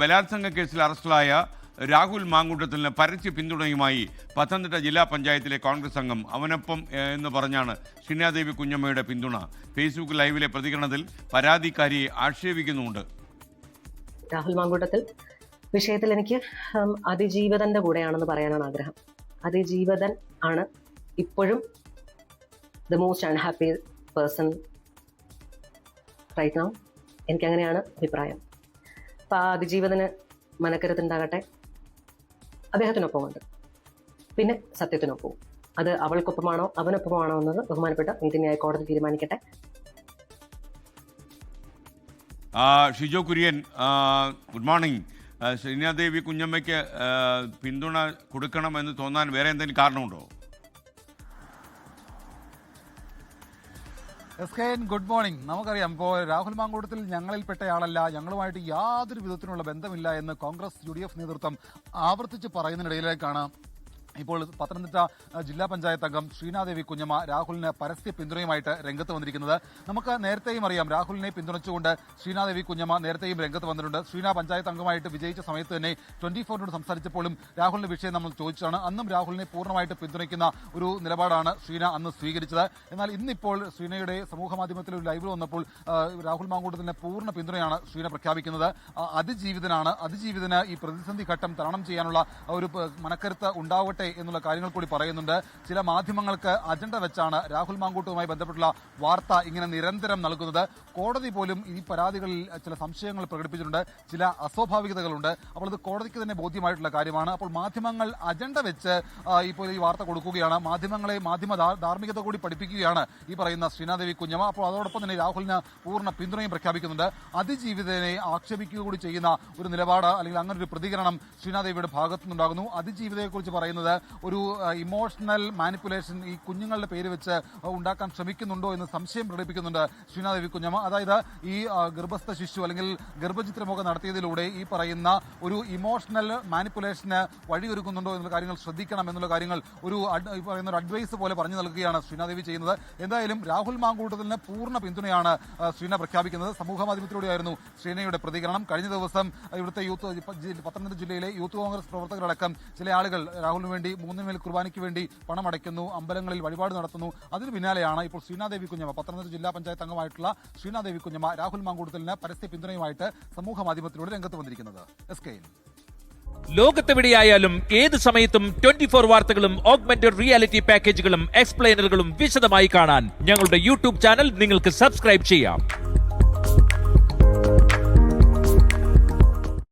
ബലാത്സംഗ കേസിൽ അറസ്റ്റിലായ രാഹുൽ മാങ്കൂട്ടത്തിന് പരസ്യ പിന്തുണയുമായി പത്തനംതിട്ട ജില്ലാ പഞ്ചായത്തിലെ കോൺഗ്രസ് അംഗം. അവനൊപ്പം എന്ന് പറഞ്ഞാണ് ഷീനാദേവി കുഞ്ഞമ്മയുടെ പിന്തുണ. ഫേസ്ബുക്ക് ലൈവിലെ പ്രതികരണത്തിൽ പരാതിക്കാരിയെ ആക്ഷേപിക്കുന്നുണ്ട് രാഹുൽ മാങ്കൂട്ടത്തിൽ. വിഷയത്തിൽ എനിക്ക് അതിജീവിതന്റെ കൂടെയാണെന്ന് പറയാനാണ് ആഗ്രഹം. അതിജീവിതൻ ആണ് ഇപ്പോഴും the most unhappy person right now എനിക്കങ്ങനെയാണ് അഭിപ്രായം. അപ്പം ആ അതിജീവിതന് മനക്കരുത്തുണ്ടാകട്ടെ. അദ്ദേഹത്തിനൊപ്പമുണ്ട്. പിന്നെ സത്യത്തിനൊപ്പവും. അത് അവൾക്കൊപ്പമാണോ അവനൊപ്പമാണോ എന്നത് ബഹുമാനപ്പെട്ട നീതി ന്യായ കോടതി തീരുമാനിക്കട്ടെ. ഷിജോ കുര്യൻ ഗുഡ് മോർണിംഗ് ശ്രീനാദേവി കുഞ്ഞമ്മയ്ക്ക് പിന്തുണ കൊടുക്കണമെന്ന് തോന്നാൻ വേറെ എന്തെങ്കിലും കാരണമുണ്ടോ? S K N good morning. നമുക്കറിയാം രാഹുൽ മാങ്കൂട്ടത്തിൽ ഞങ്ങളിൽപ്പെട്ടയാളല്ല. ഞങ്ങളുമായിട്ട് യാതൊരു വിധത്തിലുള്ള ബന്ധമില്ല എന്ന് കോൺഗ്രസ് യു നേതൃത്വം ആവർത്തിച്ച് പറയുന്നതിനിടയിലേക്കാണ് ഇപ്പോൾ പത്തനംതിട്ട ജില്ലാ പഞ്ചായത്ത് അംഗം ശ്രീനാദേവി കുഞ്ഞമ്മ രാഹുലിന് പരസ്യ പിന്തുണയുമായിട്ട് രംഗത്ത് വന്നിരിക്കുന്നത്. നമുക്ക് നേരത്തെയും അറിയാം രാഹുലിനെ പിന്തുണച്ചുകൊണ്ട് ശ്രീനാദേവി കുഞ്ഞമ്മ നേരത്തെയും രംഗത്ത് വന്നിട്ടുണ്ട്. ശ്രീനാ പഞ്ചായത്ത് അംഗമായിട്ട് വിജയിച്ച സമയത്ത് തന്നെ ട്വന്റി ഫോറിനോട് സംസാരിച്ചപ്പോഴും രാഹുലിന്റെ വിഷയം നമ്മൾ ചോദിച്ചാണ് അന്നും രാഹുലിനെ പൂർണമായിട്ട് പിന്തുണയ്ക്കുന്ന ഒരു നിലപാടാണ് ശ്രീന അന്ന് സ്വീകരിച്ചത്. എന്നാൽ ഇന്നിപ്പോൾ ശ്രീനയുടെ സമൂഹ മാധ്യമത്തിൽ ഒരു ലൈവ് വന്നപ്പോൾ രാഹുൽ മാങ്കൂട്ടത്തിന് പൂർണ പിന്തുണയാണ് ശ്രീന പ്രഖ്യാപിക്കുന്നത്. അതിജീവിതനാണ്. അതിജീവിതന് ഈ പ്രതിസന്ധി ഘട്ടം തരണം ചെയ്യാനുള്ള ഒരു മനക്കരുത്ത് ഉണ്ടാവട്ടെ എന്നുള്ള കാര്യങ്ങൾ കൂടി പറയുന്നുണ്ട്. ചില മാധ്യമങ്ങൾക്ക് അജണ്ട വെച്ചാണ് രാഹുൽ മാങ്കൂട്ടുമായി ബന്ധപ്പെട്ടുള്ള വാർത്ത ഇങ്ങനെ നിരന്തരം നൽകുന്നത്. കോടതി പോലും ഈ പരാതികളിൽ ചില സംശയങ്ങൾ പ്രകടിപ്പിച്ചിട്ടുണ്ട്. ചില അസ്വാഭാവികതകളുണ്ട്. അപ്പോൾ അത് കോടതിക്ക് തന്നെ ബോധ്യമായിട്ടുള്ള കാര്യമാണ്. അപ്പോൾ മാധ്യമങ്ങൾ അജണ്ട വെച്ച് ഇപ്പോൾ ഈ വാർത്ത കൊടുക്കുകയാണ്. മാധ്യമങ്ങളെ മാധ്യമ ധാർമ്മികത കൂടി പഠിപ്പിക്കുകയാണ് ഈ പറയുന്ന ശ്രീനാദേവി കുഞ്ഞമ്മ. അപ്പോൾ അതോടൊപ്പം തന്നെ രാഹുലിന് പൂർണ പിന്തുണയും പ്രഖ്യാപിക്കുന്നുണ്ട്. അതിജീവിതനെ ആക്ഷേപിക്കുക കൂടി ചെയ്യുന്ന ഒരു നിലപാട് അല്ലെങ്കിൽ അങ്ങനെ ഒരു പ്രതികരണം ശ്രീനാദേവിയുടെ ഭാഗത്തുനിന്നുണ്ടാകുന്നു. അതിജീവിതയെക്കുറിച്ച് പറയുന്നത് ഒരു ഇമോഷണൽ മാനിപ്പുലേഷൻ ഈ കുഞ്ഞുങ്ങളുടെ പേര് വെച്ച് ഉണ്ടാക്കാൻ ശ്രമിക്കുന്നുണ്ടോ എന്ന് സംശയം പ്രകടിപ്പിക്കുന്നുണ്ട് ശ്രീനാദേവി കുഞ്ഞമ്മ. അതായത് ഈ ഗർഭസ്ഥ ശിശു അല്ലെങ്കിൽ ഗർഭചിത്രമൊക്കെ നടത്തിയതിലൂടെ ഈ പറയുന്ന ഒരു ഇമോഷണൽ മാനിപ്പുലേഷന് വഴിയൊരുക്കുന്നുണ്ടോ എന്നുള്ള കാര്യങ്ങൾ ശ്രദ്ധിക്കണം എന്നുള്ള കാര്യങ്ങൾ ഒരു പറയുന്ന ഒരു അഡ്വൈസ് പോലെ പറഞ്ഞു നൽകുകയാണ് ശ്രീനാദേവി ചെയ്യുന്നത്. എന്തായാലും രാഹുൽ മാങ്കൂട്ടത്തിന് പൂർണ പിന്തുണയാണ് ശ്രീന പ്രഖ്യാപിക്കുന്നത്. സമൂഹ മാധ്യമത്തിലൂടെയായിരുന്നു ശ്രീനയുടെ പ്രതികരണം. കഴിഞ്ഞ ദിവസം ഇവിടുത്തെ യൂത്ത് പത്തനംതിട്ട ജില്ലയിലെ യൂത്ത് കോൺഗ്രസ് പ്രവർത്തകരടക്കം ചില ആളുകൾ രാഹുലിന് വേണ്ടി മൂന്നിന്മേൽ കുർബാനയ്ക്ക് വേണ്ടി പണം അടയ്ക്കുന്നു അമ്പലങ്ങളിൽ വഴിപാട് നടത്തുന്നു. അതിന് പിന്നാലെയാണ് ഇപ്പോൾ ശ്രീനാദേവി കുഞ്ഞമ്മ പത്തനംതിട്ട ജില്ലാ പഞ്ചായത്ത് അംഗമായിട്ടുള്ള ശ്രീനാദേവി കുഞ്ഞമ്മ രാഹുൽ മാങ്കൂട്ടത്തിന് പരസ്യ പിന്തുണയുമായിട്ട് സമൂഹ മാധ്യമത്തിലൂടെ രംഗത്ത് വന്നിരിക്കുന്നത്. എസ് കെ ലോകത്തെവിടെയായാലും ഏത് സമയത്തും ട്വന്റി ഫോർ വാർത്തകളും ഓഗ്മെന്റഡ് റിയാലിറ്റി പാക്കേജുകളും എക്സ്പ്ലെയിനറുകളും വിശദമായി കാണാൻ ഞങ്ങളുടെ യൂട്യൂബ് ചാനൽ നിങ്ങൾക്ക് സബ്സ്ക്രൈബ് ചെയ്യാം.